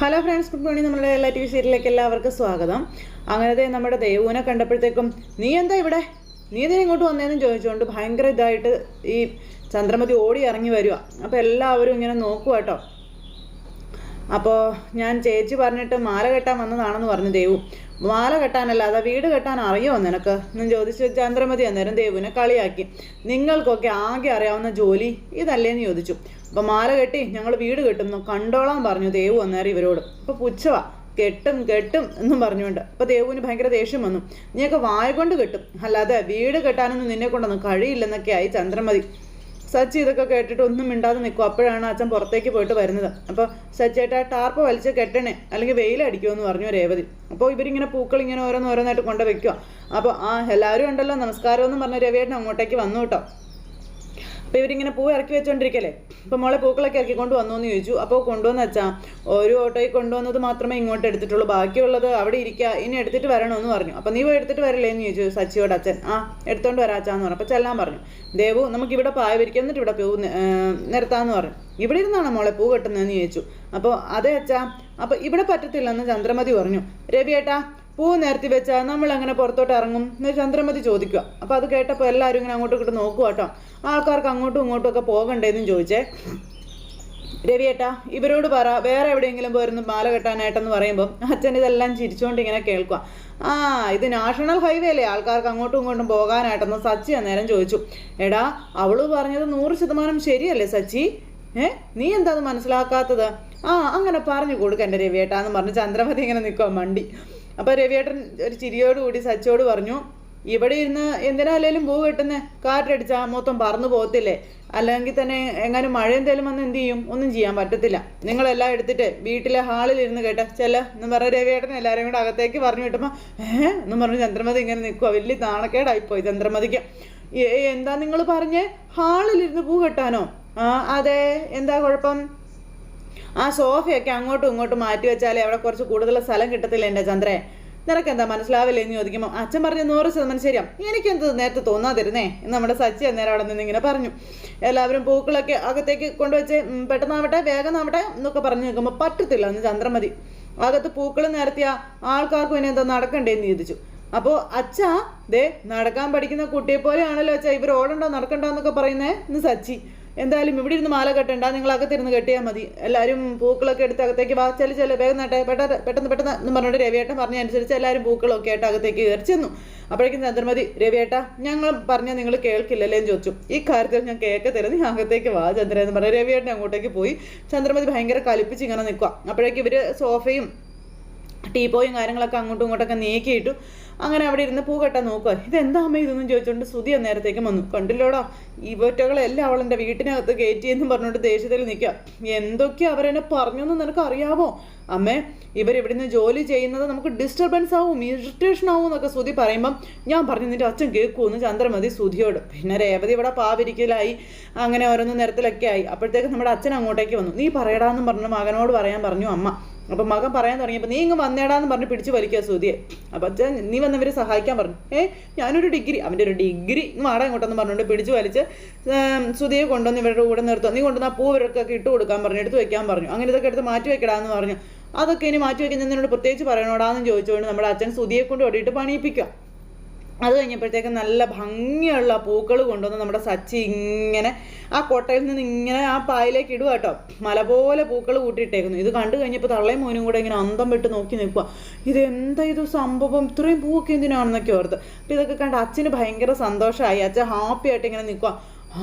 Hello friends good morning. നമ്മുടെ എല്ലാ T V സീരിയലിലേക്ക് എല്ലാവർക്കും സ്വാഗതം. അങ്ങനത്തെ നമ്മുടെ ദേവുവിനെ കണ്ടപ്പോഴത്തേക്കും നീ എന്താ ഇവിടെ? നീ ഇതിനെ ഇങ്ങോട്ട് വന്നതെന്ന് ചോദിച്ചുകൊണ്ട് ഭയങ്കര ഇതായിട്ട് ഈ ചന്ദ്രമതി ഓടി ഇറങ്ങി വരിക അപ്പോൾ എല്ലാവരും ഇങ്ങനെ നോക്കുക കേട്ടോ അപ്പോൾ ഞാൻ ചേച്ചി പറഞ്ഞിട്ട് മാല കെട്ടാൻ വന്നതാണെന്ന് പറഞ്ഞു ദേവു. മാല കെട്ടാനല്ലാതെ വീട് കെട്ടാൻ അറിയോ നിനക്ക്? എന്നും ചോദിച്ചു ചന്ദ്രമതി അന്നേരം ദേവുവിനെ കളിയാക്കി. നിങ്ങൾക്കൊക്കെ ആകെ അറിയാവുന്ന ജോലി ഇതല്ലേന്ന് ചോദിച്ചു. അപ്പോൾ മാല കെട്ടി ഞങ്ങൾ വീട് കെട്ടുന്നു. കണ്ടോളാൻ പറഞ്ഞു ദേവു അന്നേരം ഇവരോട്. അപ്പോൾ പുച്ഛവാ കെട്ടും കെട്ടും എന്നും പറഞ്ഞുകൊണ്ട്. അപ്പോൾ ദേവുവിന് ഭയങ്കര ദേഷ്യം വന്നു. നീയൊക്കെ വായ കൊണ്ട് കെട്ടും. അല്ലാതെ വീട് കെട്ടാനൊന്നും നിന്നെ കൊണ്ടൊന്നും കഴിയില്ലെന്നൊക്കെ ആയി ചന്ദ്രമതി. സച്ചി ഇതൊക്കെ കേട്ടിട്ട് ഒന്നും മിണ്ടാതെ നിൽക്കും. അപ്പോഴാണ് അച്ഛൻ പുറത്തേക്ക് പോയിട്ട് വരുന്നത്. അപ്പോൾ സച്ചേട്ടാ ടാർപ്പ് വലിച്ച് കെട്ടണേ അല്ലെങ്കിൽ വെയിലടിക്കുമെന്ന് പറഞ്ഞു രേവതി. അപ്പോൾ ഇവരിങ്ങനെ പൂക്കൾ ഇങ്ങനെ ഓരോന്നോരോന്നായിട്ട് കൊണ്ട് വെക്കുക അപ്പോൾ ആ എല്ലാവരും ഉണ്ടല്ലോ നമസ്കാരം എന്ന് പറഞ്ഞ രവിയേട്ടൻ അങ്ങോട്ടേക്ക് വന്നു കേട്ടോ. അപ്പോൾ ഇവരിങ്ങനെ പൂ ഇറക്കി വെച്ചോണ്ടിരിക്കല്ലേ? അപ്പോൾ മോളെ പൂക്കളൊക്കെ ഇറക്കി കൊണ്ട് വന്നു എന്ന് ചോദിച്ചു. അപ്പോൾ കൊണ്ടുവന്ന് വെച്ചാൽ ഒരു ഓട്ടോയിൽ കൊണ്ടുവന്നത് മാത്രമേ ഇങ്ങോട്ട് എടുത്തിട്ടുള്ളൂ ബാക്കിയുള്ളത് അവിടെ ഇരിക്കുക ഇനി എടുത്തിട്ട് വരണമെന്ന് പറഞ്ഞു. അപ്പോൾ നീ എടുത്തിട്ട് വരില്ലേ എന്ന് ചോദിച്ചു സച്ചിയോട് അച്ഛൻ. ആ എടുത്തോണ്ട് വരാച്ചാന്ന് പറഞ്ഞു. അപ്പോൾ ചെല്ലാൻ പറഞ്ഞു. ദേവു നമുക്ക് ഇവിടെ പായ വിരിക്കാം എന്നിട്ട് ഇവിടെ പൂ നിരത്താന്ന് പറഞ്ഞു. ഇവിടെ ഇരുന്നാണോ മോളെ പൂ കെട്ടുന്നതെന്ന് ചോദിച്ചു. അപ്പോൾ അതെ അച്ഛാ അപ്പോൾ ഇവിടെ പറ്റത്തില്ലെന്ന് ചന്ദ്രമതി പറഞ്ഞു. രവിയേട്ടാ പൂ നിരത്തി വെച്ചാൽ നമ്മൾ അങ്ങനെ പുറത്തോട്ട് ഇറങ്ങും എന്ന് ചന്ദ്രമതി ചോദിക്കുക. അപ്പോൾ അത് കേട്ടപ്പോൾ എല്ലാവരും ഇങ്ങനെ അങ്ങോട്ടും ഇങ്ങോട്ടും നോക്കുക കേട്ടോ ആൾക്കാർക്ക് അങ്ങോട്ടും ഇങ്ങോട്ടും ഒക്കെ പോകണ്ടേന്നും ചോദിച്ചേ. രവിയേട്ടാ ഇവരോട് പറ വേറെ എവിടെയെങ്കിലും പോയിരുന്നു മാല കെട്ടാനായിട്ടെന്ന് പറയുമ്പോൾ അച്ഛൻ ഇതെല്ലാം ചിരിച്ചുകൊണ്ട് ഇങ്ങനെ കേൾക്കുക ആ ഇത് നാഷണൽ ഹൈവേ അല്ലേ? ആൾക്കാർക്ക് അങ്ങോട്ടും ഇങ്ങോട്ടും പോകാനായിട്ടെന്ന് സച്ചി അന്നേരം ചോദിച്ചു. എടാ അവൾ പറഞ്ഞത് നൂറ് ശതമാനം ശരിയല്ലേ സച്ചി? ഏ നീ എന്താ അത് മനസ്സിലാക്കാത്തത്? ആ അങ്ങനെ പറഞ്ഞു കൊടുക്കണ്ടേ രവിയേട്ടാ എന്ന് പറഞ്ഞ് ചന്ദ്രമതി ഇങ്ങനെ നിൽക്കുക മണ്ടി. അപ്പോൾ രവിയേട്ടൻ ഒരു ചിരിയോടുകൂടി സച്ചോട് പറഞ്ഞു ഇവിടെ ഇരുന്ന് എന്തിനാലേലും പൂ കെട്ടുന്ന? കാറ്റടിച്ചാ മൊത്തം പറന്നു പോകത്തില്ലേ? അല്ലെങ്കിൽ തന്നെ എങ്ങാനും മഴ എന്തേലും വന്ന് എന്ത് ചെയ്യും? ഒന്നും ചെയ്യാൻ പറ്റത്തില്ല. നിങ്ങളെല്ലാം എടുത്തിട്ട് വീട്ടിലെ ഹാളിൽ ഇരുന്ന് കേട്ട. ചെല്ല. എന്ന് പറഞ്ഞ രവിയേട്ടൻ എല്ലാവരും കൂടെ അകത്തേക്ക് പറഞ്ഞു കിട്ടുമ്പോൾ ഏഹ് എന്ന് പറഞ്ഞു ചന്ദ്രമതി ഇങ്ങനെ നിൽക്കുക വലിയ നാണക്കേടായിപ്പോയി ചന്ദ്രമതിക്ക്. എന്താ നിങ്ങൾ പറഞ്ഞേ? ഹാളിലിരുന്ന് പൂ കെട്ടാനോ? ആ അതെ. എന്താ കുഴപ്പം? ആ സോഫയൊക്കെ അങ്ങോട്ടും ഇങ്ങോട്ടും മാറ്റി വെച്ചാലേ അവിടെ കുറച്ച് കൂടുതൽ സ്ഥലം കിട്ടത്തില്ല എന്റെ ചന്ദ്രേ? നിനക്ക് എന്താ മനസ്സിലാവില്ലേ എന്ന് ചോദിക്കുമ്പോൾ അച്ഛൻ പറഞ്ഞ നൂറ് ശതമാനം ശരിയാ. എനിക്കെന്ത് നേരത്തെ തോന്നാതിരുന്നേ? എന്ന് നമ്മുടെ സച്ചി അന്നേരം അവിടെ നിന്ന് ഇങ്ങനെ പറഞ്ഞു. എല്ലാവരും പൂക്കളൊക്കെ അകത്തേക്ക് കൊണ്ടുവച്ച് പെട്ടെന്നാവട്ടെ പെട്ടെന്നാവട്ടെ വേഗമാവട്ടെ എന്നൊക്കെ പറഞ്ഞു നിൽക്കുമ്പോൾ പറ്റത്തില്ല എന്ന് ചന്ദ്രമതി അകത്ത് പൂക്കൾ നിരത്തിയ ആൾക്കാർക്കും ഇനി എന്താ നടക്കണ്ടേ എന്ന് ചോദിച്ചു. അപ്പോൾ അച്ഛാ ദേ നടക്കാൻ പഠിക്കുന്ന കുട്ടിയെ പോലെയാണല്ലോ അച്ഛാ ഇവർ ഓടണ്ടോ നടക്കണ്ടോ എന്നൊക്കെ പറയുന്നേ എന്ന് സച്ചി. എന്തായാലും ഇവിടെ ഇരുന്ന് മാല കെട്ടണ്ട നിങ്ങൾ അകത്തിരുന്ന് കെട്ടിയാൽ മതി. എല്ലാവരും പൂക്കളൊക്കെ എടുത്ത് അകത്തേക്ക് വാ ചെല്ലു ചെല്ലു. വേഗം നട്ടെ പെട്ടെന്ന് പെട്ടെന്ന് പെട്ടെന്ന് എന്ന് പറഞ്ഞിട്ട് രവിയേട്ടൻ പറഞ്ഞ അനുസരിച്ച് എല്ലാവരും പൂക്കളൊക്കെ ആയിട്ട് അകത്തേക്ക് കയറി ചെന്നു. അപ്പോഴേക്കും ചന്ദ്രമതി രവിയേട്ട ഞങ്ങൾ പറഞ്ഞാൽ നിങ്ങൾ കേൾക്കില്ലല്ലേ എന്ന് ചോദിച്ചു. ഈ കാര്യത്തിൽ ഞാൻ കേൾക്കത്തില്ല നീ അകത്തേക്ക് വാ ചന്ദ്രൻ എന്ന് പറഞ്ഞ. രവിയേട്ടൻ അങ്ങോട്ടേക്ക് പോയി. ചന്ദ്രമതി ഭയങ്കര കലിപ്പിച്ച് ഇങ്ങനെ നിൽക്കുക അപ്പോഴേക്കും ഇവർ സോഫയും ടീപ്പോയും കാര്യങ്ങളൊക്കെ അങ്ങോട്ടും ഇങ്ങോട്ടൊക്കെ നീക്കിയിട്ടു അങ്ങനെ അവിടെ ഇരുന്ന് പൂ കെട്ടാൻ നോക്കുക ഇതെന്താ അമ്മ ഇതൊന്നും ചോദിച്ചുകൊണ്ട് സുതി അന്നേരത്തേക്കും വന്നു. കണ്ടില്ലോടാ ഈ ഒറ്റകളെല്ലാം അവൾ എന്റെ വീട്ടിനകത്ത് കയറ്റിയെന്നും പറഞ്ഞുകൊണ്ട് ദേഷ്യത്തിൽ നിൽക്കുക എന്തൊക്കെ അവരെന്നെ പറഞ്ഞെന്ന് നിനക്ക് അറിയാവോ അമ്മേ ഇവരിവിടുന്ന് ജോലി ചെയ്യുന്നത് നമുക്ക് ഡിസ്റ്റർബൻസ് ആവും ഇറിറ്റേഷൻ ആവും എന്നൊക്കെ സുധി പറയുമ്പം ഞാൻ പറഞ്ഞു നിന്റെ അച്ഛൻ കേൾക്കുമെന്ന് ചന്ദ്രമതി സുധിയോട് പിന്നെ രേവതി ഇവിടെ പാവിരിക്കലായി അങ്ങനെ ഓരോന്ന് നിരത്തിലൊക്കെ ആയി. അപ്പോഴത്തേക്ക് നമ്മുടെ അച്ഛൻ അങ്ങോട്ടേക്ക് വന്നു. നീ പറയടാന്നും പറഞ്ഞു മകനോട് പറയാൻ പറഞ്ഞു അമ്മ. അപ്പം മകൻ പറയാൻ തുടങ്ങിയപ്പോൾ നീ ഇങ്ങ് വന്നേടാന്ന് പറഞ്ഞ് പിടിച്ച് വലിക്കുക സുധിയെ അപ്പം അച്ഛൻ നീ വന്നവരെ സഹായിക്കാൻ പറഞ്ഞു. ഏ ഞാനൊരു ഡിഗ്രി. അവന്റെ ഒരു ഡിഗ്രി. വാടാ ഇങ്ങോട്ടെന്ന് പറഞ്ഞുകൊണ്ട് പിടിച്ച് വലിച്ച് സുധിയെ കൊണ്ടുവന്ന് ഇവരുടെ കൂടെ നിർത്തുക നീ കൊണ്ടുവന്ന് പൂ ഇട്ട് കൊടുക്കാൻ പറഞ്ഞു എടുത്ത് വെക്കാൻ പറഞ്ഞു. അങ്ങനെ ഇതൊക്കെ എടുത്ത് മാറ്റി വെക്കടാന്ന് പറഞ്ഞു. അതൊക്കെ ഇനി മാറ്റി വയ്ക്കുന്നതിനോട് പ്രത്യേകിച്ച് പറയണോടാന്ന് ചോദിച്ചുകൊണ്ട് നമ്മുടെ അച്ഛൻ സുതിയെ കൊണ്ട് ഓടിയിട്ട് പണിയിപ്പിക്കുക. അത് കഴിഞ്ഞപ്പോഴത്തേക്ക് നല്ല ഭംഗിയുള്ള പൂക്കൾ കൊണ്ടുവന്ന് നമ്മുടെ സച്ചി ഇങ്ങനെ ആ കൊട്ടയിൽ നിന്ന് ഇങ്ങനെ ആ പായലേക്ക് ഇടുക കേട്ടോ. മല പോലെ പൂക്കൾ കൂട്ടിയിട്ടേക്കുന്നു. ഇത് കണ്ടു കഴിഞ്ഞപ്പോൾ തള്ളയും മോനും കൂടെ ഇങ്ങനെ അന്തം വിട്ട് നോക്കി നിൽക്കുക ഇത് എന്താ ഇത് സംഭവം? ഇത്രയും പൂവൊക്കെ എന്തിനാണെന്നൊക്കെ ഓർത്ത്. അപ്പം ഇതൊക്കെ കണ്ട് അച്ഛന് ഭയങ്കര സന്തോഷമായി അച്ഛൻ ഹാപ്പി ആയിട്ട് ഇങ്ങനെ നിൽക്കുക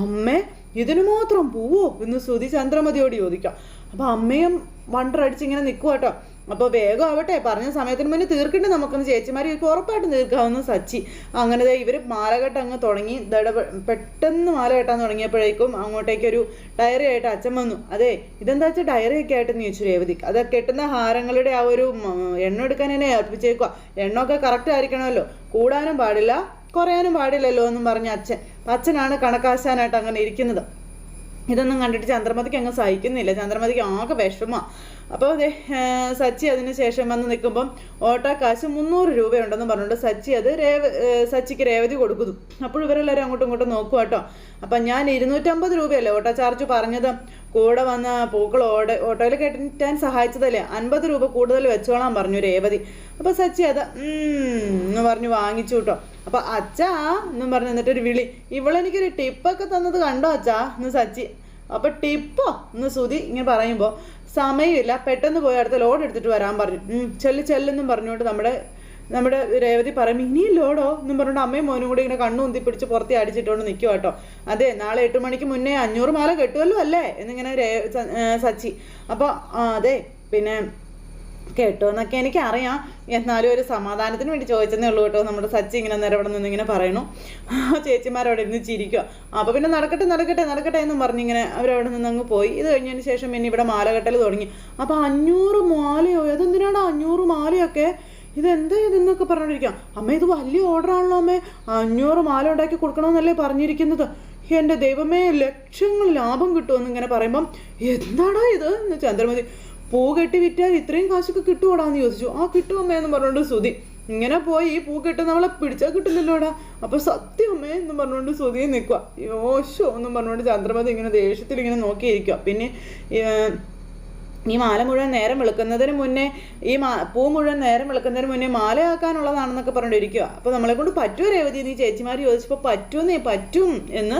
അമ്മേ ഇതിന് മാത്രം പൂവോ? എന്ന് ശ്രുതി ചന്ദ്രമതിയോട് ചോദിക്കാം അപ്പം അമ്മയും വണ്ടർ അടിച്ചിങ്ങനെ നിൽക്കുക കേട്ടോ അപ്പോൾ വേഗം ആവട്ടെ പറഞ്ഞ സമയത്തിന് മുന്നേ തീർക്കണ്ടേ നമുക്കൊന്ന് ചേച്ചിമാർ ഇവർക്ക് ഉറപ്പായിട്ടും തീർക്കാവുന്ന സച്ചി. അങ്ങനെ ഇവർ മാലകെട്ട് അങ്ങ് തുടങ്ങി. ദട പെട്ടെന്ന് മാല കെട്ടാൻ തുടങ്ങിയപ്പോഴേക്കും അങ്ങോട്ടേക്കൊരു ഡയറി ആയിട്ട് അച്ഛൻ വന്നു. അതെ ഇതെന്താ വെച്ചാൽ ഡയറി ഒക്കെ ആയിട്ടെന്ന് ചോദിച്ചു രേവതി അത് കെട്ടുന്ന ഹാരങ്ങളുടെ ആ ഒരു എണ്ണ എടുക്കാൻ എന്നെ ഏൽപ്പിച്ചേക്കുക എണ്ണമൊക്കെ കറക്റ്റ് ആയിരിക്കണമല്ലോ. കൂടാനും പാടില്ല കുറയാനും പാടില്ലല്ലോ എന്നും പറഞ്ഞ അച്ഛൻ. അച്ഛനാണ് കണക്കാശാനായിട്ട് അങ്ങനെ ഇരിക്കുന്നത്. ഇതൊന്നും കണ്ടിട്ട് ചന്ദ്രമതിക്ക് അങ്ങ് സഹിക്കുന്നില്ല. ചന്ദ്രമതിക്ക് ആകെ വിഷമമാണ് അപ്പോൾ അതെ സച്ചി അതിന് ശേഷം വന്ന് നിൽക്കുമ്പം ഓട്ടോ കാശ് മുന്നൂറ് രൂപയുണ്ടെന്ന് പറഞ്ഞുകൊണ്ട് സച്ചി അത് രേവ സച്ചിക്ക് രേവതി കൊടുക്കുന്നു. അപ്പോൾ ഇവരെല്ലാവരും അങ്ങോട്ടും ഇങ്ങോട്ടും നോക്കുക കേട്ടോ. അപ്പം ഞാൻ ഇരുന്നൂറ്റമ്പത് രൂപയല്ലേ ഓട്ടോ ചാർജ് പറഞ്ഞത്? കൂടെ വന്ന പൂക്കൾ ഓട ഓട്ടോയിൽ കെട്ടാൻ സഹായിച്ചതല്ലേ? അൻപത് രൂപ കൂടുതൽ വെച്ചോളാൻ പറഞ്ഞു രേവതി. അപ്പോൾ സച്ചി അത് എന്ന് പറഞ്ഞു വാങ്ങിച്ചു കേട്ടോ. അപ്പോൾ അച്ഛാ എന്നും പറഞ്ഞു എന്നിട്ടൊരു വിളി. ഇവളെനിക്കൊരു ടിപ്പൊക്കെ തന്നത് കണ്ടോ അച്ഛാ? എന്ന് സച്ചി അപ്പോൾ ടിപ്പോ എന്ന് സുതി ഇങ്ങനെ പറയുമ്പോൾ സമയമില്ല പെട്ടെന്ന് പോയി അടുത്ത ലോഡ് എടുത്തിട്ട് വരാൻ പറഞ്ഞു. "ഉം, ചെല്ല് ചെല്ലെന്നും പറഞ്ഞുകൊണ്ട് നമ്മുടെ നമ്മുടെ രേവതി പറയും ഇനിയും ലോഡോ? എന്നും പറഞ്ഞുകൊണ്ട് അമ്മയും മോനും കൂടി ഇങ്ങനെ കണ്ണു ഉന്തി പിടിച്ച് പുറത്തി അടിച്ചിട്ടുകൊണ്ട് നിൽക്കുക കേട്ടോ അതെ നാളെ എട്ട് മണിക്ക് മുന്നേ അഞ്ഞൂറ് മാല കെട്ടുമല്ലോ അല്ലേ? എന്നിങ്ങനെ രേ സച്ചി. അപ്പോൾ അതെ പിന്നെ കേട്ടോന്നൊക്കെ എനിക്കറിയാം. എന്നാലും ഒരു സമാധാനത്തിന് വേണ്ടി ചോദിച്ചതേ ഉള്ളൂ കേട്ടോ. നമ്മുടെ സച്ചി ഇങ്ങനെ നേരെ നിന്ന് ഇങ്ങനെ പറയണു ചേച്ചിമാരവിടെ ഇരുന്ന് ചിരിക്കുക അപ്പോൾ പിന്നെ നടക്കട്ടെ നടക്കട്ടെ നടക്കട്ടെ എന്നും പറഞ്ഞിങ്ങനെ അവരവിടെ നിന്ന് അങ്ങ് പോയി. ഇത് കഴിഞ്ഞതിന് ശേഷം പിന്നെ ഇവിടെ മാലകെട്ടൽ തുടങ്ങി. അപ്പോൾ അഞ്ഞൂറ് മാലയോ? അതെന്തിനാണ് അഞ്ഞൂറ് മാലയൊക്കെ? ഇതെന്താ ഇതെന്നൊക്കെ പറഞ്ഞോണ്ടിരിക്കാം അമ്മ ഇത് വലിയ ഓർഡറാണല്ലോ അമ്മേ. അഞ്ഞൂറ് മാല ഉണ്ടാക്കി കൊടുക്കണമെന്നല്ലേ പറഞ്ഞിരിക്കുന്നത്. എന്റെ ദൈവമേ ലക്ഷങ്ങൾ ലാഭം കിട്ടുമെന്ന് ഇങ്ങനെ പറയുമ്പം എന്താടാ ഇത് എന്ന് ചന്ദ്രമതി പൂ കെട്ടി വിറ്റാൽ ഇത്രയും കാശൊക്കെ കിട്ടുമോടാന്ന് ചോദിച്ചു. ആ കിട്ടും അമ്മേ എന്ന് പറഞ്ഞുകൊണ്ട് സുതി ഇങ്ങനെ പോയി പൂ കെട്ട് നമ്മളെ പിടിച്ചാൽ കിട്ടില്ലല്ലോടാ അപ്പൊ സത്യം അമ്മേ എന്ന് പറഞ്ഞുകൊണ്ട് സുതി നിൽക്കുക. യോശോ എന്നും പറഞ്ഞുകൊണ്ട് ചന്ദ്രമതി ഇങ്ങനെ ദേഷ്യത്തിൽ ഇങ്ങനെ നോക്കിയിരിക്കുക. പിന്നെ ഈ മാല മുഴുവൻ നേരം വെളുക്കുന്നതിന് മുന്നേ ഈ മാ പൂ മുഴുവൻ നേരം വെളുക്കുന്നതിന് മുന്നേ മാലയാക്കാനുള്ളതാണെന്നൊക്കെ പറഞ്ഞിരിക്കുക അപ്പോൾ നമ്മളെ കൊണ്ട് പറ്റുമോ രേവതി? നീ ചേച്ചിമാർ ചോദിച്ചപ്പോൾ പറ്റുമെന്നേ പറ്റും എന്ന്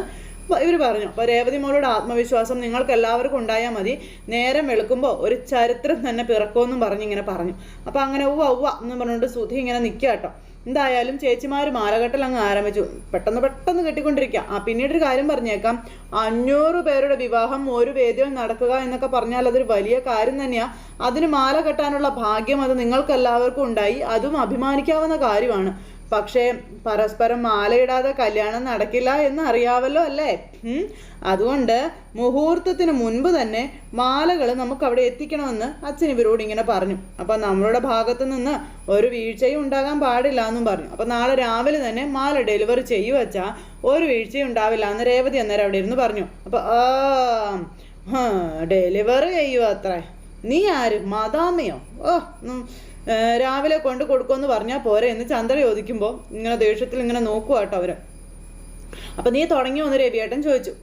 ഇവർ പറഞ്ഞു അപ്പോൾ രേവതി മോളുടെ ആത്മവിശ്വാസം നിങ്ങൾക്ക് എല്ലാവർക്കും ഉണ്ടായാൽ മതി. നേരം വെളുക്കുമ്പോൾ ഒരു ചരിത്രം തന്നെ പിറക്കുമെന്നും പറഞ്ഞിങ്ങനെ പറഞ്ഞു. അപ്പോൾ അങ്ങനെ ഉവ്വ ഉവ്വ എന്നും പറഞ്ഞുകൊണ്ട് സുധി ഇങ്ങനെ നിൽക്കുക കേട്ടോ. എന്തായാലും ചേച്ചിമാർ മാലകെട്ടൽ അങ്ങ് ആരംഭിച്ചു. പെട്ടെന്ന് പെട്ടെന്ന് കെട്ടിക്കൊണ്ടിരിക്കുക ആ പിന്നീട് ഒരു കാര്യം പറഞ്ഞേക്കാം. അഞ്ഞൂറ് പേരുടെ വിവാഹം ഒരു വേദിയിൽ നടക്കുക എന്നൊക്കെ പറഞ്ഞാൽ അതൊരു വലിയ കാര്യം തന്നെയാണ് അതിന് മാല കെട്ടാനുള്ള ഭാഗ്യം അത് നിങ്ങൾക്കെല്ലാവർക്കും ഉണ്ടായി. അതും അഭിമാനിക്കാവുന്ന കാര്യമാണ്. പക്ഷേ പരസ്പരം മാലയിടാതെ കല്യാണം നടക്കില്ല എന്ന് അറിയാവല്ലോ അല്ലേ? അതുകൊണ്ട് മുഹൂർത്തത്തിന് മുൻപ് തന്നെ മാലകൾ നമുക്ക് അവിടെ എത്തിക്കണമെന്ന് അച്ഛൻ ഇവരോട് ഇങ്ങനെ പറഞ്ഞു. അപ്പം നമ്മളുടെ ഭാഗത്തു നിന്ന് ഒരു വീഴ്ചയും ഉണ്ടാകാൻ പാടില്ല എന്നും പറഞ്ഞു. അപ്പം നാളെ രാവിലെ തന്നെ മാല ഡെലിവറി ചെയ്യുവച്ചാ ഒരു വീഴ്ചയും ഉണ്ടാവില്ല എന്ന് രേവതി അന്നേരം അവിടെ ഇരുന്ന് പറഞ്ഞു. അപ്പോൾ ഡെലിവറി ചെയ്യുക അത്രേ. നീ ആര്? മദാമയോ? ഓ രാവിലെ കൊണ്ട് കൊടുക്കുമെന്ന് പറഞ്ഞാൽ പോരെ എന്ന് ചന്ദ്ര ചോദിക്കുമ്പോൾ ഇങ്ങനെ ദേഷ്യത്തിൽ ഇങ്ങനെ നോക്കുക കേട്ടോ അവർ അപ്പം നീ തുടങ്ങി വന്ന് രവിയേട്ടൻ ചോദിച്ചു.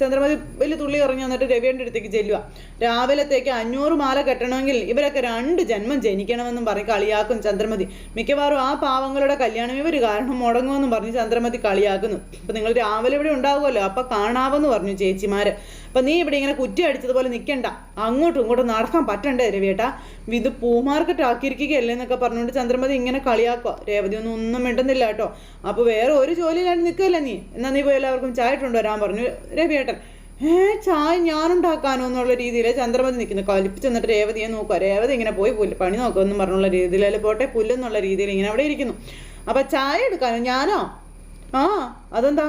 ചന്ദ്രമതി വലിയ തുള്ളി ഇറങ്ങി വന്നിട്ട് രവിയുടെ അടുത്തേക്ക് ചെല്ലുക രാവിലത്തേക്ക് അഞ്ഞൂറ് മാല കെട്ടണമെങ്കിൽ ഇവരൊക്കെ രണ്ട് ജന്മം ജനിക്കണമെന്നും പറഞ്ഞ് കളിയാക്കും ചന്ദ്രമതി. മിക്കവാറും ആ പാവങ്ങളുടെ കല്യാണം ഇവർ കാരണം മുടങ്ങുമെന്നും പറഞ്ഞ് ചന്ദ്രമതി കളിയാക്കുന്നു. അപ്പം നിങ്ങൾ രാവിലെ ഇവിടെ ഉണ്ടാവുമല്ലോ അപ്പം കാണാവെന്ന് പറഞ്ഞു ചേച്ചിമാര്. അപ്പം നീ ഇവിടെ ഇങ്ങനെ കുറ്റി അടിച്ചതുപോലെ നിൽക്കണ്ട അങ്ങോട്ടും ഇങ്ങോട്ടും നടക്കാൻ പറ്റണ്ടേ രവിയേട്ടാ. ഇത് പൂ മാർക്കറ്റ് ആക്കിയിരിക്കുകയല്ലേ എന്നൊക്കെ പറഞ്ഞുകൊണ്ട് ചന്ദ്രമതി ഇങ്ങനെ കളിയാക്കുക രേവതി ഒന്നും ഒന്നും മിണ്ടുന്നില്ല കേട്ടോ. അപ്പോൾ വേറെ ഒരു ജോലിയിലാണ്ട് നിൽക്കല്ല നീ? എന്നാൽ നീ പോയി എല്ലാവർക്കും ചായ ഇട്ടുകൊണ്ട് വരാൻ പറഞ്ഞു രവിയേട്ടൻ. ഏ ചായ ഞാനുണ്ടാക്കാനോ എന്നുള്ള രീതിയിൽ ചന്ദ്രമതി നിൽക്കുന്നു. കലിപ്പിച്ച് എന്നിട്ട് രേവതിയെ നോക്കുക രേവതി ഇങ്ങനെ പോയി പുല്ല് പണി നോക്കുമെന്നും പറഞ്ഞുള്ള രീതിയിൽ അല്ലെ പോട്ടെ പുല്ലെന്നുള്ള രീതിയിൽ ഇങ്ങനെ അവിടെ ഇരിക്കുന്നു. അപ്പം ചായ എടുക്കാനോ? ഞാനോ? ആ അതെന്താ?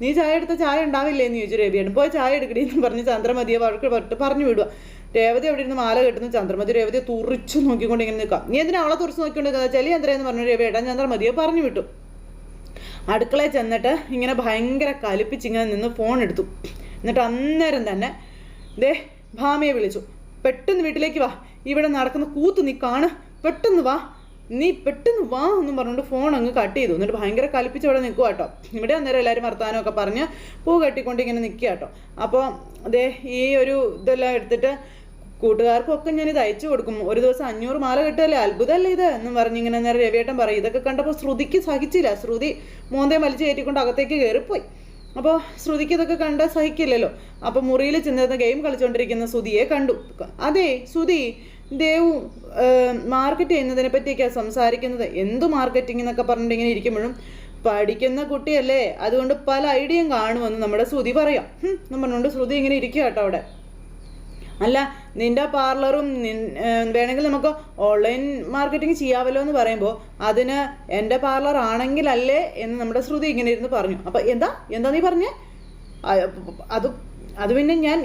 നീ ചായ എടുത്ത ചായ ഉണ്ടാവില്ലേ എന്ന് ചോദിച്ചു രവിയാണ് പോയി ചായ എടുക്കടി എന്ന് പറഞ്ഞ് ചന്ദ്രമതിയെ വഴക്ക് പറഞ്ഞിട്ട് പറഞ്ഞു വിടുക രേവതി അവിടെ ഇരുന്ന് മാല കെട്ടുന്നു. ചന്ദ്രമതി രേവതിയെ തുറിച്ചു നോക്കിക്കൊണ്ട് ഇങ്ങനെ നിൽക്കാം നീ എന്തിനാ അവളെ തുറിച്ച് നോക്കിക്കൊണ്ട് നിൽക്കുന്നത് ചെലി ചന്ദ്രയെന്ന് പറഞ്ഞു രവിയേട്ടൻ ചന്ദ്രമതിയെ പറഞ്ഞു വിട്ടു. അടുക്കളയിൽ ചെന്നിട്ട് ഇങ്ങനെ ഭയങ്കര കലിപ്പിച്ച് ഇങ്ങനെ നിന്ന് ഫോൺ എടുത്തു. എന്നിട്ട് അന്നേരം തന്നെ ദേ ഭാമയെ വിളിച്ചു. പെട്ടെന്ന് വീട്ടിലേക്ക് വാ. ഇവിടെ നടക്കുന്ന കൂത്ത് നീ കാണ്. പെട്ടെന്ന് വാ. നീ പെട്ടെന്ന് വാ എന്ന് പറഞ്ഞുകൊണ്ട് ഫോൺ അങ്ങ് കട്ട് ചെയ്തു. എന്നിട്ട് ഭയങ്കര കലിപ്പിച്ച് അവിടെ നിൽക്കുക കേട്ടോ ഇവിടെ അന്നേരം എല്ലാവരും വർത്താനമൊക്കെ പറഞ്ഞ് പൂ കെട്ടിക്കൊണ്ട് ഇങ്ങനെ നിൽക്കുക കേട്ടോ അപ്പോൾ അതേ ഈ ഒരു ഇതെല്ലാം എടുത്തിട്ട് കൂട്ടുകാർക്കൊക്കെ ഞാൻ ഇത് അയച്ചു കൊടുക്കും. ഒരു ദിവസം അഞ്ഞൂറ് മാല കിട്ടുമല്ലേ അത്ഭുതമല്ലേ ഇത്? എന്നും പറഞ്ഞ് ഇങ്ങനെ നേരെ രവിയേട്ടൻ പറയും ഇതൊക്കെ കണ്ടപ്പോൾ ശ്രുതിക്ക് സഹിച്ചില്ല. ശ്രുതി മോന്തേ വലിച്ചു കയറ്റിക്കൊണ്ട് അകത്തേക്ക് കയറിപ്പോയി. അപ്പോൾ ശ്രുതിക്ക് ഇതൊക്കെ കണ്ട് സഹിക്കില്ലല്ലോ. അപ്പോൾ മുറിയിൽ ചെന്നിരുന്ന ഗെയിം കളിച്ചുകൊണ്ടിരിക്കുന്ന ശ്രുതിയെ കണ്ടു. അതെ സുധി ദേവു മാർക്കറ്റ് ചെയ്യുന്നതിനെ പറ്റിയൊക്കെയാണ് സംസാരിക്കുന്നത്. എന്ത് മാർക്കറ്റിംഗ് എന്നൊക്കെ പറഞ്ഞിട്ട് ഇങ്ങനെ ഇരിക്കുമ്പോഴും പഠിക്കുന്ന കുട്ടിയല്ലേ അതുകൊണ്ട് പല ഐഡിയയും കാണുമെന്ന് നമ്മുടെ ശ്രുതി പറയാം. എന്ന് പറഞ്ഞുകൊണ്ട് ശ്രുതി ഇങ്ങനെ ഇരിക്കുക കേട്ടോ അവിടെ. അല്ല നിന്റെ പാർലറും വേണമെങ്കിൽ നമുക്ക് ഓൺലൈൻ മാർക്കറ്റിംഗ് ചെയ്യാമല്ലോ എന്ന് പറയുമ്പോൾ അതിന് എന്റെ പാർലർ ആണെങ്കിലല്ലേ എന്ന് നമ്മുടെ ശ്രുതി ഇങ്ങനെ ഇരുന്ന് പറഞ്ഞു. അപ്പം എന്താ? എന്താ നീ പറഞ്ഞേ? അത് അത് പിന്നെ ഞാൻ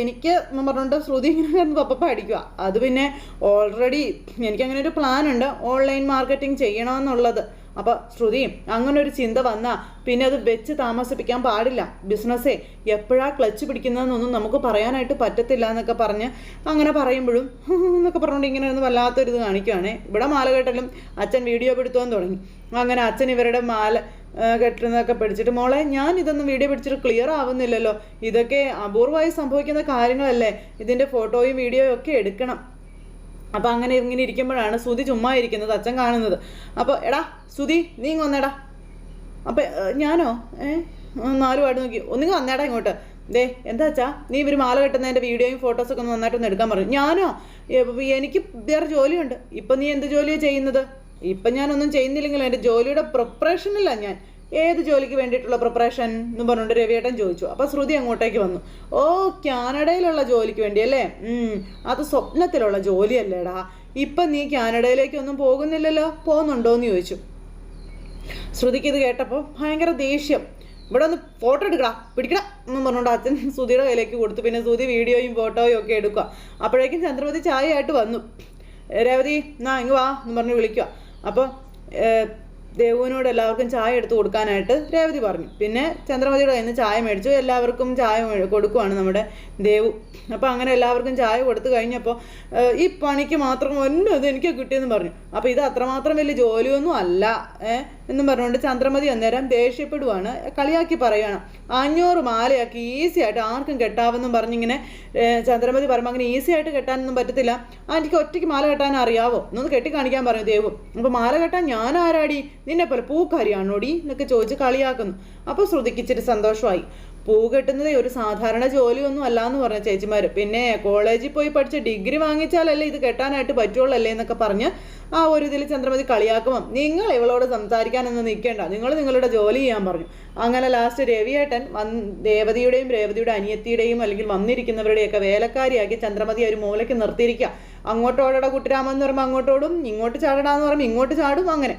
എനിക്ക് പറഞ്ഞുകൊണ്ട് ശ്രുതി ഇങ്ങനെ പപ്പ അടിക്കുക അത് പിന്നെ ഓൾറെഡി എനിക്ക് അങ്ങനെ ഒരു പ്ലാൻ ഉണ്ട് ഓൺലൈൻ മാർക്കറ്റിംഗ് ചെയ്യണമെന്നുള്ളത് അപ്പോൾ ശ്രുതി അങ്ങനെ ഒരു ചിന്ത വന്നാൽ പിന്നെ അത് വെച്ച് താമസിപ്പിക്കാൻ പാടില്ല. ബിസിനസ്സേ എപ്പോഴാ ക്ലച്ച് പിടിക്കുന്നതെന്നൊന്നും നമുക്ക് പറയാനായിട്ട് പറ്റത്തില്ല എന്നൊക്കെ പറഞ്ഞ് അങ്ങനെ പറയുമ്പോഴും എന്നൊക്കെ പറഞ്ഞുകൊണ്ട് ഇങ്ങനെ ഒന്ന് വല്ലാത്തൊരിത് കാണിക്കുകയാണ് ഇവിടെ മാല കെട്ടലും അച്ഛൻ വീഡിയോ പിടുത്തോൻ തുടങ്ങി. അങ്ങനെ അച്ഛൻ ഇവരുടെ മാല കെട്ടുന്നതൊക്കെ പിടിച്ചിട്ട് മോളെ ഞാൻ ഇതൊന്നും വീഡിയോ പിടിച്ചിട്ട് ക്ലിയർ ആവുന്നില്ലല്ലോ. ഇതൊക്കെ അപൂർവമായി സംഭവിക്കുന്ന കാര്യങ്ങളല്ലേ. ഇതിന്റെ ഫോട്ടോയും വീഡിയോയും ഒക്കെ എടുക്കണം. അപ്പോൾ അങ്ങനെ ഇങ്ങനെ ഇരിക്കുമ്പോഴാണ് സുതി ചുമ്മാ ഇരിക്കുന്നത് അച്ഛൻ കാണുന്നത്. അപ്പോൾ എടാ സുതി നീ വന്നേടാ. അപ്പൊ ഞാനോ? ഏ നാലുമായിട്ട് നോക്കി. ഒന്നിങ്ങ് വന്നേടാ ഇങ്ങോട്ട്. ദേ എന്താ വെച്ചാ നീ ഇവർ മാല കെട്ടുന്നതിന്റെ വീഡിയോയും ഫോട്ടോസൊക്കെ ഒന്ന് നന്നായിട്ടൊന്ന് എടുക്കാൻ പറഞ്ഞു ഞാനോ? എനിക്ക് വേറെ ജോലിയുണ്ട്. ഇപ്പം നീ എന്ത് ജോലിയാണ് ചെയ്യുന്നത്? ഇപ്പം ഞാനൊന്നും ചെയ്യുന്നില്ലെങ്കിലും എന്റെ ജോലിയുടെ പ്രിപ്പറേഷനിലാണ് ഞാൻ. ഏത് ജോലിക്ക് വേണ്ടിയിട്ടുള്ള പ്രിപ്പറേഷൻ എന്ന് പറഞ്ഞുകൊണ്ട് രവിയേട്ടൻ ചോദിച്ചു. അപ്പോൾ ശ്രുതി അങ്ങോട്ടേക്ക് വന്നു. ഓ കാനഡയിലുള്ള ജോലിക്ക് വേണ്ടി അല്ലേ? അത് സ്വപ്നത്തിലുള്ള ജോലിയല്ലേടാ. ഇപ്പം നീ കാനഡയിലേക്കൊന്നും പോകുന്നില്ലല്ലോ? പോകുന്നുണ്ടോ എന്ന് ചോദിച്ചു. ശ്രുതിക്ക് ഇത് കേട്ടപ്പോൾ ഭയങ്കര ദേഷ്യം. ഇവിടെ ഒന്ന് ഫോട്ടോ എടുക്കടാ പിടിക്കടാ എന്നും പറഞ്ഞുകൊണ്ട് അച്ഛൻ സുധിയുടെ കയ്യിലേക്ക് കൊടുത്തു. പിന്നെ സുധി വീഡിയോയും ഫോട്ടോയും ഒക്കെ എടുക്കുക അപ്പോഴേക്കും ചന്ദ്രമതി ചായയായിട്ട് വന്നു. രേവതി എന്നാ ഇങ്ങ് വാ എന്ന് പറഞ്ഞ് വിളിക്കുക അപ്പോൾ ദേവുവിനോട് എല്ലാവർക്കും ചായ എടുത്തു കൊടുക്കാനായിട്ട് രേവതി പറഞ്ഞു. പിന്നെ ചന്ദ്രമതിയുടെ കയ്യിൽ നിന്ന് ചായ മേടിച്ചു. എല്ലാവർക്കും ചായ കൊടുക്കുവാണ് നമ്മുടെ ദേവു. അപ്പോൾ അങ്ങനെ എല്ലാവർക്കും ചായ കൊടുത്തു കഴിഞ്ഞപ്പോൾ ഈ പണിക്ക് മാത്രം ഒന്നും ഇത് എനിക്ക് കിട്ടിയെന്ന് പറഞ്ഞു. അപ്പോൾ ഇത് അത്രമാത്രം വലിയ ജോലിയൊന്നും അല്ല. ഏഹ് എന്നും പറഞ്ഞുകൊണ്ട് ചന്ദ്രമതി അന്നേരം ദേഷ്യപ്പെടുവാണ്. കളിയാക്കി പറയുകയാണ് അഞ്ഞൂറ് മാലയാക്കി ഈസി ആയിട്ട് ആർക്കും കെട്ടാവെന്നും പറഞ്ഞിങ്ങനെ ചന്ദ്രമതി പറയുമ്പോൾ അങ്ങനെ ഈസി ആയിട്ട് കെട്ടാനൊന്നും പറ്റത്തില്ല. എനിക്ക് ഒറ്റയ്ക്ക് മാല കെട്ടാൻ അറിയാവോ? എന്നൊന്ന് കെട്ടി കാണിക്കാൻ പറഞ്ഞു ദേവു. അപ്പോൾ മാല കെട്ടാൻ ഞാൻ ആരാടി? നിന്നെ പോലെ പൂക്കാരിയാണോടി? എന്നൊക്കെ ചോദിച്ച് കളിയാക്കുന്നു. അപ്പോൾ ശ്രുതിക്ക് ഇച്ചിരി സന്തോഷമായി. പൂ കെട്ടുന്നത് ഒരു സാധാരണ ജോലിയൊന്നും അല്ല എന്ന് പറഞ്ഞ ചേച്ചിമാർ പിന്നെ കോളേജിൽ പോയി പഠിച്ച് ഡിഗ്രി വാങ്ങിച്ചാലല്ലേ ഇത് കെട്ടാനായിട്ട് പറ്റുള്ളല്ലേ എന്നൊക്കെ പറഞ്ഞ് ആ ഒരു ഇതിൽ ചന്ദ്രമതി കളിയാക്കുമ്പം നിങ്ങൾ ഇവളോട് സംസാരിക്കാനൊന്നും നിൽക്കേണ്ട നിങ്ങൾ നിങ്ങളുടെ ജോലി ചെയ്യാൻ പറഞ്ഞു. അങ്ങനെ ലാസ്റ്റ് രവിയേട്ടൻ വന്ന് ദേവതയുടെയും രേവതിയുടെ അനിയത്തിയുടെയും അല്ലെങ്കിൽ വന്നിരിക്കുന്നവരുടെയൊക്കെ വേലക്കാരിയാക്കി ചന്ദ്രമതി ഒരു മൂലയ്ക്ക് നിർത്തിയിരിക്കുക അങ്ങോട്ടോടട കുട്ടിരാമെന്ന് പറയുമ്പോൾ അങ്ങോട്ടോടും ഇങ്ങോട്ട് ചാടടാന്ന് പറയുമ്പോൾ ഇങ്ങോട്ട് ചാടും അങ്ങനെ.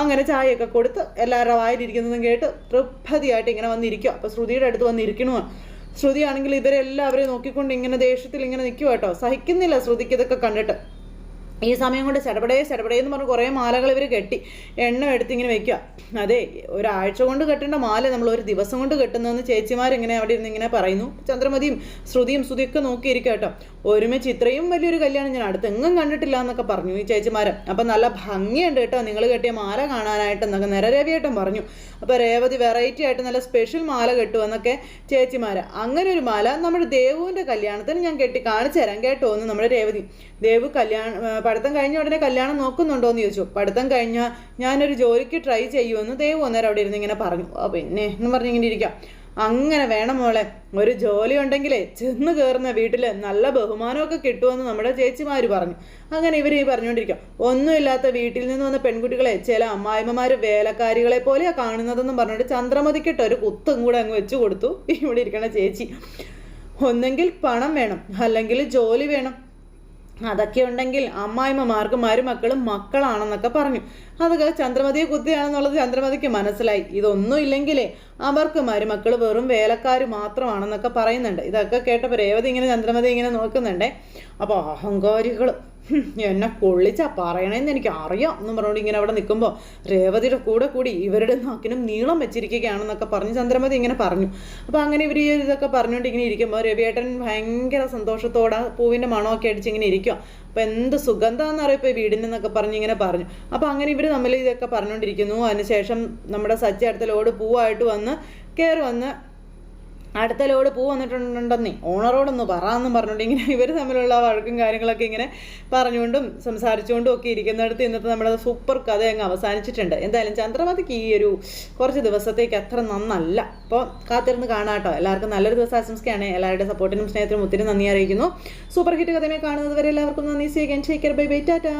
അങ്ങനെ ചായയൊക്കെ കൊടുത്ത് എല്ലാവരുടെ വായിലിരിക്കുന്നതും കേട്ട് തൃപ്തിയായിട്ട് ഇങ്ങനെ വന്നിരിക്കുക. അപ്പോൾ ശ്രുതിയുടെ അടുത്ത് വന്നിരിക്കണു. ശ്രുതിയാണെങ്കിൽ ഇവരെല്ലാവരെയും നോക്കിക്കൊണ്ട് ഇങ്ങനെ ദേഷ്യത്തിൽ ഇങ്ങനെ നിൽക്കുക കേട്ടോ സഹിക്കുന്നില്ല ശ്രുതിക്ക് ഇതൊക്കെ കണ്ടിട്ട്. ഈ സമയം കൊണ്ട് ചടപടേ ചടപടേ എന്ന് പറഞ്ഞ് കുറേ മാലകൾ ഇവർ കെട്ടി എണ്ണ എടുത്ത് ഇങ്ങനെ വെക്കുക അതെ ഒരാഴ്ച കൊണ്ട് കെട്ടേണ്ട മാല നമ്മൾ ഒരു ദിവസം കൊണ്ട് കെട്ടുന്നതെന്ന് ചേച്ചിമാരിങ്ങനെ അവിടെ ഇരുന്ന് ഇങ്ങനെ പറയുന്നു. ചന്ദ്രമതിയും ശ്രുതിയും ശ്രുതിയൊക്കെ നോക്കിയിരിക്കുക കേട്ടോ. ഒരുമിച്ച് ഇത്രയും വലിയൊരു കല്യാണം ഞാൻ അടുത്തെങ്ങും കണ്ടിട്ടില്ല എന്നൊക്കെ പറഞ്ഞു ഈ ചേച്ചിമാരെ. അപ്പം നല്ല ഭംഗിയുണ്ട് കേട്ടോ നിങ്ങൾ കെട്ടിയ മാല കാണാനായിട്ട് എന്നൊക്കെ നിരരവിയായിട്ടും പറഞ്ഞു. അപ്പോൾ രേവതി വെറൈറ്റി ആയിട്ട് നല്ല സ്പെഷ്യൽ മാല കെട്ടുമെന്നൊക്കെ ചേച്ചിമാര്. അങ്ങനെ ഒരു മാല നമ്മുടെ ദേവുവിന്റെ കല്യാണത്തിന് ഞാൻ കെട്ടി കാണിച്ചു തരാം കേട്ടോ എന്ന് നമ്മുടെ രേവതി. ദേവു കല്യാണം പഠിത്തം കഴിഞ്ഞ ഉടനെ കല്യാണം നോക്കുന്നുണ്ടോ എന്ന് ചോദിച്ചു. പഠിത്തം കഴിഞ്ഞ ഞാനൊരു ജോലിക്ക് ട്രൈ ചെയ്യുമെന്ന് ദേവു അന്നേരം അവിടെ ഇരുന്ന് ഇങ്ങനെ പറഞ്ഞു. ആ പിന്നെ? എന്ന് പറഞ്ഞ് ഇങ്ങനെ ഇരിക്കാം. അങ്ങനെ വേണം മോളെ. ഒരു ജോലി ഉണ്ടെങ്കിലേ ചെന്ന് കയറുന്ന വീട്ടിൽ നല്ല ബഹുമാനമൊക്കെ കിട്ടുമെന്ന് നമ്മുടെ ചേച്ചിമാർ പറഞ്ഞു. അങ്ങനെ ഇവർ ഈ പറഞ്ഞുകൊണ്ടിരിക്കുക ഒന്നുമില്ലാത്ത വീട്ടിൽ നിന്ന് വന്ന പെൺകുട്ടികളെ ചില അമ്മായിമ്മമാർ വേലക്കാരികളെ പോലെയാണ് കാണുന്നതെന്നും പറഞ്ഞിട്ട് ചന്ദ്രമതിക്കിട്ട് ഒരു കുത്തും കൂടെ അങ്ങ് വെച്ചു കൊടുത്തു. ഇവിടെ ഇരിക്കണ ചേച്ചി. ഒന്നെങ്കിൽ പണം വേണം. അല്ലെങ്കിൽ ജോലി വേണം. അതൊക്കെ ഉണ്ടെങ്കിൽ അമ്മായിമ്മമാർക്കും മരുമക്കളും മക്കളാണെന്നൊക്കെ പറഞ്ഞു. അതൊക്കെ ചന്ദ്രമതിയെ കുത്തിയാണെന്നുള്ളത് ചന്ദ്രമതിക്ക് മനസ്സിലായി. ഇതൊന്നും ഇല്ലെങ്കിലേ അവർക്ക് മരുമക്കൾ വെറും വേലക്കാർ മാത്രമാണെന്നൊക്കെ പറയുന്നുണ്ട്. ഇതൊക്കെ കേട്ടപ്പോൾ രേവതി ഇങ്ങനെ ചന്ദ്രമതി ഇങ്ങനെ നോക്കുന്നുണ്ടേ. അപ്പോൾ അഹങ്കാരികൾ എന്നെ കൊള്ളിച്ചാ പറയണേന്ന് എനിക്ക് അറിയാം എന്ന് പറഞ്ഞുകൊണ്ട് ഇങ്ങനെ അവിടെ നിൽക്കുമ്പോൾ രേവതിയുടെ കൂടെ കൂടി ഇവരുടെ നാക്കിനും നീളം വെച്ചിരിക്കുകയാണെന്നൊക്കെ പറഞ്ഞ് ചന്ദ്രമതി ഇങ്ങനെ പറഞ്ഞു. അപ്പോൾ അങ്ങനെ ഇവർ ഇതൊക്കെ പറഞ്ഞുകൊണ്ട് ഇങ്ങനെ ഇരിക്കുമ്പോൾ രവിയേട്ടൻ ഭയങ്കര സന്തോഷത്തോടെ പൂവിന്റെ മണമൊക്കെ അടിച്ച് ഇങ്ങനെ ഇരിക്കുക അപ്പോൾ എന്ത് സുഗന്ധമാണെന്ന് അറിയാം ഇപ്പോൾ വീടിനെന്നൊക്കെ പറഞ്ഞ് ഇങ്ങനെ പറഞ്ഞു. അപ്പോൾ അങ്ങനെ ഇവർ തമ്മിൽ ഇതൊക്കെ പറഞ്ഞുകൊണ്ടിരിക്കുന്നു അതിനുശേഷം നമ്മുടെ സച്ചി അടുത്ത ലോഡ് പൂവായിട്ട് വന്ന് കയറി വന്ന് അടുത്ത ലോഡ് പൂ വന്നിട്ടുണ്ടെന്നേ ഓണറോടൊന്ന് പറയാമെന്നും പറഞ്ഞുകൊണ്ട് ഇങ്ങനെ ഇവർ തമ്മിലുള്ള വഴക്കും കാര്യങ്ങളൊക്കെ ഇങ്ങനെ പറഞ്ഞുകൊണ്ടും സംസാരിച്ചുകൊണ്ടും ഒക്കെ ഇരിക്കുന്നിടത്ത് ഇന്നത്തെ നമ്മുടെ സൂപ്പർ കഥ അങ്ങ് അവസാനിച്ചിട്ടുണ്ട്. എന്തായാലും ചന്ദ്രമതിക്ക് ഈ ഒരു കുറച്ച് ദിവസത്തേക്ക് അത്ര നന്നല്ല. അപ്പോൾ കാത്തിരുന്ന് കാണാട്ടോ എല്ലാവർക്കും നല്ലൊരു ദിവസം ആശംസിക്കുകയാണ്. എല്ലാവരുടെ സപ്പോർട്ടിനും സ്നേഹത്തിനും ഒത്തിരി നന്ദി അറിയിക്കുന്നു. സൂപ്പർ ഹിറ്റ് കഥയെ കാണുന്നത് വരെ എല്ലാവർക്കും നന്ദി. സ്വീകരിക്കാൻ ബൈ ബൈ ടാറ്റാ